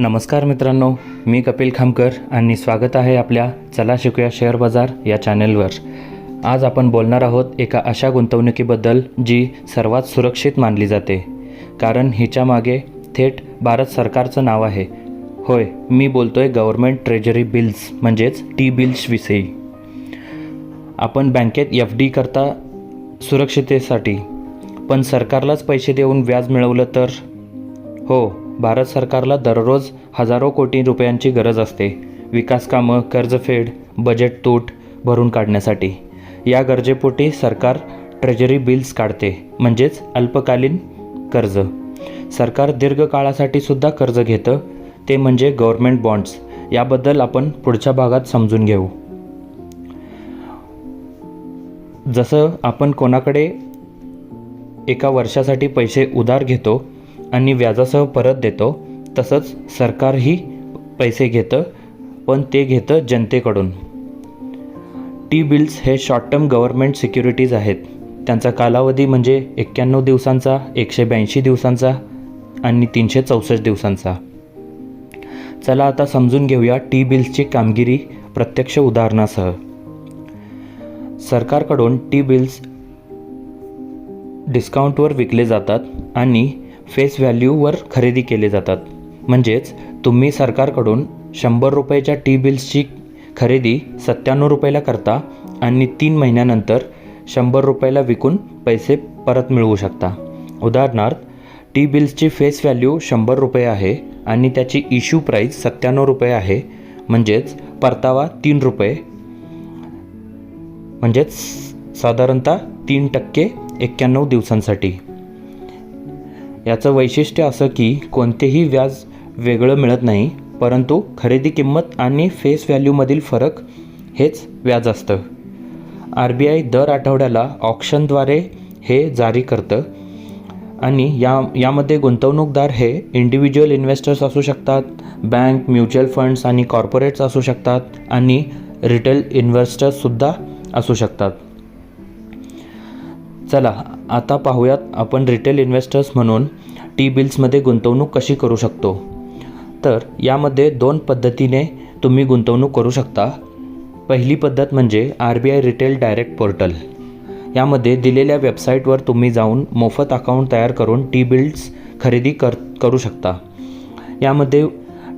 नमस्कार मित्रांनो मी कपिल खामकर आणि स्वागत आहे आपल्या चला शिकूया शेअर बाजार या चॅनेलवर. आज आपण बोलणार आहोत एका अशा गुंतवणुकीबद्दल जी सर्वात सुरक्षित मानली जाते. कारण हिच्या मागे थेट भारत सरकारचं नाव आहे. होय मी बोलतोय गव्हर्मेंट ट्रेजरी बिल्स म्हणजेच टी बिल्सविषयी आपण बँकेत एफ डी करता सुरक्षितेसाठी पण सरकारलाच पैसे देऊन व्याज मिळवलं तर? हो भारत सरकारला दररोज हजारो कोटी रुपयांची गरज असते. विकासकामं कर्जफेड बजेट तूट भरून काढण्यासाठी. या गरजेपोटी सरकार ट्रेजरी बिल्स काढते म्हणजेच अल्पकालीन कर्ज. सरकार दीर्घकाळासाठी सुद्धा कर्ज घेतं ते म्हणजे गव्हर्मेंट बॉन्ड्स याबद्दल आपण पुढच्या भागात समजून घेऊ. जसं आपण कोणाकडे एका वर्षासाठी पैसे उधार घेतो आणि व्याजासह परत देतो. तसंच सरकारही पैसे घेतं पण ते घेतं जनतेकडून. टी बिल्स हे शॉर्ट टर्म गव्हर्मेंट सिक्युरिटीज आहेत. त्यांचा कालावधी म्हणजे एक्क्याण्णव दिवसांचा एकशे ब्याऐंशी दिवसांचा आणि तीनशे चौसष्ट दिवसांचा. चला आता समजून घेऊया टी बिल्सची कामगिरी प्रत्यक्ष उदाहरणासह. सरकारकडून टी बिल्स डिस्काउंटवर विकले जातात आणि फेस व्हॅल्यूवर खरेदी केले जातात. म्हणजेच तुम्ही सरकारकडून शंभर रुपयाच्या टी बिल्सची खरेदी सत्त्याण्णव रुपयाला करता आणि तीन महिन्यानंतर शंभर रुपयाला विकून पैसे परत मिळवू शकता. उदाहरणार्थ टी बिल्सची फेस व्हॅल्यू शंभर रुपये आहे आणि त्याची इश्यू प्राईस सत्त्याण्णव रुपये आहे. म्हणजेच परतावा तीन रुपये. म्हणजेच साधारणतः तीन टक्के एक्क्याण्णव दिवसांसाठी. याचं वैशिष्ट्य असं की कोणतेही व्याज वेगळं मिळत नाही परंतु खरेदी किंमत आणि फेस व्हॅल्यूमधील फरक हेच व्याज असतं. आर बी आय दर आठवड्याला ऑप्शनद्वारे हे जारी करतं आणि या यामध्ये गुंतवणूकदार हे इंडिव्हिज्युअल इन्व्हेस्टर्स असू शकतात बँक म्युच्युअल फंड्स आणि कॉर्पोरेट्स असू शकतात आणि रिटेल इन्व्हेस्टर्ससुद्धा असू शकतात. चला आता पाहूयात आपण रिटेल इन्व्हेस्टर्स म्हणून टी बिल्समध्ये गुंतवणूक कशी करू शकतो. तर यामध्ये दोन पद्धतीने तुम्ही गुंतवणूक करू शकता. पहिली पद्धत म्हणजे R B I retail direct portal यामध्ये दिलेल्या वेबसाईटवर तुम्ही जाऊन मोफत अकाउंट तयार करून टी बिल्स खरेदी कर करू शकता. यामध्ये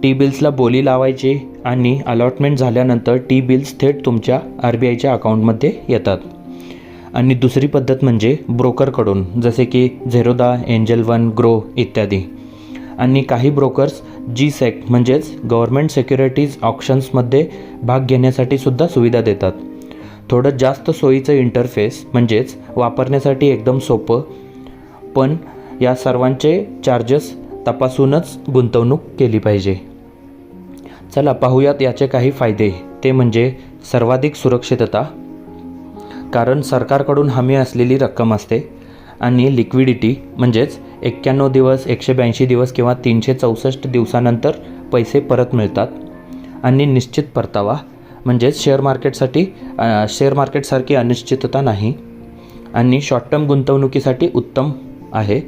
टी बिल्सला बोली लावायची आणि अलॉटमेंट झाल्यानंतर टी बिल्स थेट तुमच्या आर बी आयच्या अकाउंटमध्ये येतात. आणि दुसरी पद्धत म्हणजे ब्रोकरकडून जसे की झेरोदा एंजल वन ग्रो इत्यादी. आणि काही ब्रोकर्स जी सेक म्हणजेच गव्हर्मेंट सिक्युरिटीज ऑप्शन्समध्ये भाग घेण्यासाठी सुद्धा सुविधा देतात. थोडं जास्त सोयीचं इंटरफेस म्हणजेच वापरण्यासाठी एकदम सोपं पण या सर्वांचे चार्जेस तपासूनच गुंतवणूक केली पाहिजे. चला पाहूयात याचे काही फायदे. ते म्हणजे सर्वाधिक सुरक्षितता कारण सरकारकडून हमी असलेली रक्कम असते आणि लिक्विडिटी म्हणजेच एक्क्याण्णव दिवस एकशे ब्याऐंशी दिवस किंवा तीनशे चौसष्ट दिवसानंतर पैसे परत मिळतात. आणि निश्चित परतावा म्हणजेच शेअर मार्केटसाठी शेअर मार्केटसारखी अनिश्चितता नाही. आणि शॉर्ट टर्म गुंतवणुकीसाठी उत्तम आहे.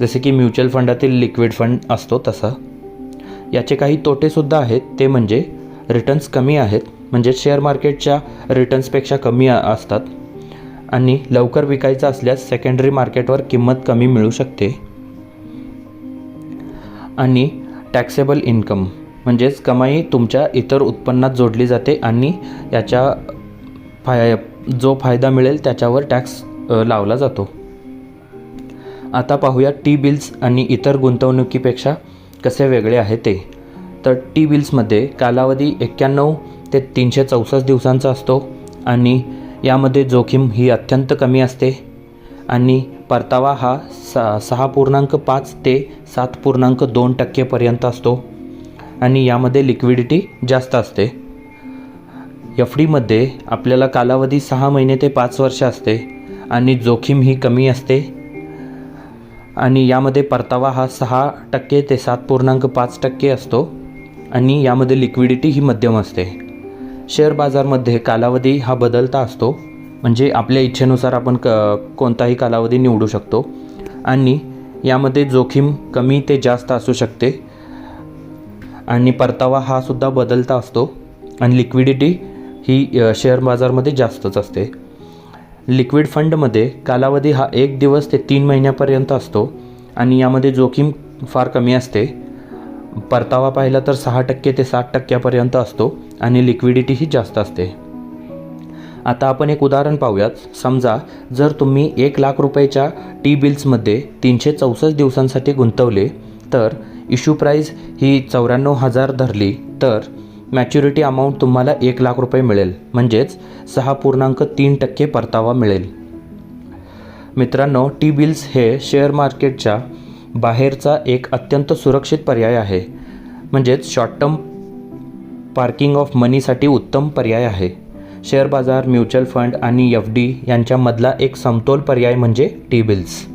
जसे की म्युच्युअल फंडातील लिक्विड फंड असतो तसं. याचे काही तोटेसुद्धा आहेत. ते म्हणजे रिटर्न्स कमी आहेत. म्हणजे शेअर मार्केटच्या रिटर्न्सपेक्षा कमी असतात. आणि लवकर विकायचं असल्यास सेकंडरी मार्केटवर किंमत कमी मिळू शकते. आणि टॅक्सेबल इन्कम म्हणजेच कमाई तुमच्या इतर उत्पन्नात जोडली जाते आणि याच्या फाय जो फायदा मिळेल त्याच्यावर टॅक्स लावला जातो. आता पाहूया टी बिल्स आणि इतर गुंतवणुकीपेक्षा कसे वेगळे आहे ते. तर टी बिल्समध्ये कालावधी एक्क्याण्णव ते तीनशे चौसष्ट दिवसांचा असतो आणि यामध्ये जोखीम ही अत्यंत कमी असते. आणि परतावा हा सा सहा पूर्णांक पाच ते सात पूर्णांक दोन टक्केपर्यंत असतो. आणि यामध्ये लिक्विडिटी जास्त असते. एफ डीमध्ये आपल्याला कालावधी सहा महिने ते पाच वर्ष असते आणि जोखीम ही कमी असते. आणि यामध्ये परतावा हा सहा टक्के ते सात पूर्णांक पाच टक्के असतो. आणि यामध्ये लिक्विडिटी ही मध्यम असते. शेअर बाजारमध्ये कालावधी हा बदलता असतो. म्हणजे आपल्या इच्छेनुसार आपण क कोणताही कालावधी निवडू शकतो. आणि यामध्ये जोखीम कमी ते जास्त असू शकते. आणि परतावा हा सुद्धा बदलता असतो. आणि लिक्विडिटी ही शेअर बाजारमध्ये जास्तच असते. लिक्विड फंडमध्ये कालावधी हा एक दिवस ते तीन महिन्यापर्यंत असतो. आणि यामध्ये जोखीम फार कमी असते. परतावा पाहिला तर सहा टक्के ते सात टक्क्यापर्यंत असतो आणि लिक्विडिटीही जास्त असते. आता आपण एक उदाहरण पाहूयात. समजा जर तुम्ही एक लाख रुपयाच्या टी बिल्समध्ये तीनशे चौसष्ट दिवसांसाठी गुंतवले तर इश्यू प्राईस ही चौऱ्याण्णव हजार धरली तर मॅच्युरिटी अमाऊंट तुम्हाला एक लाख रुपये मिळेल. म्हणजेच सहा पूर्णांक तीन टक्के परतावा मिळेल. मित्रांनो टी बिल्स हे शेअर मार्केटच्या बाहेरचा एक अत्यंत सुरक्षित पर्याय आहे. म्हणजेच शॉर्ट टर्म पार्किंग ऑफ मनीसाठी उत्तम पर्याय आहे. शेअर बाजार म्युच्युअल फंड आणि एफ डी यांच्यामधला एक समतोल पर्याय म्हणजे टी बिल्स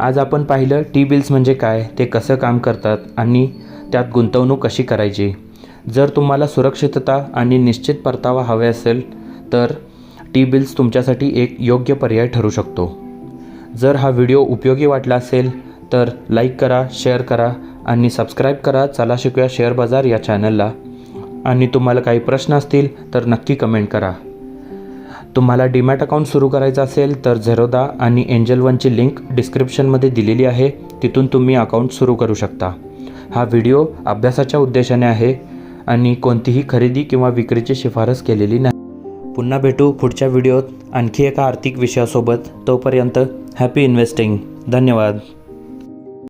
आज आपण पाहिलं टी बिल्स म्हणजे काय ते कसं काम करतात आणि त्यात गुंतवणूक कशी करायची? जर तुम्हाला सुरक्षितता आणि निश्चित परतावा हवे असेल तर टी बिल्स तुमच्यासाठी एक योग्य पर्याय ठरू शकतो. जर हा व्हिडिओ उपयोगी वाटला असेल तर लाईक करा शेअर करा आणि सबस्क्राईब करा. चला शिकूया शेअर बाजार या चॅनलला आणि तुम्हाला काही प्रश्न असतील तर नक्की कमेंट करा. तुम्हाला डीमॅट अकाउंट सुरू करायचं असेल तर झेरोदा आणि एंजल वनची लिंक डिस्क्रिप्शनमध्ये दिलेली आहे. तिथून तुम्ही अकाउंट सुरू करू शकता. हा व्हिडिओ अभ्यासाच्या उद्देशाने आहे आणि कोणतीही खरेदी किंवा विक्रीची शिफारस केलेली नाही. पुन्हा भेटू पुढच्या व्हिडिओत आणखी एका आर्थिक विषयासोबत. तोपर्यंत हॅपी इन्व्हेस्टिंग धन्यवाद.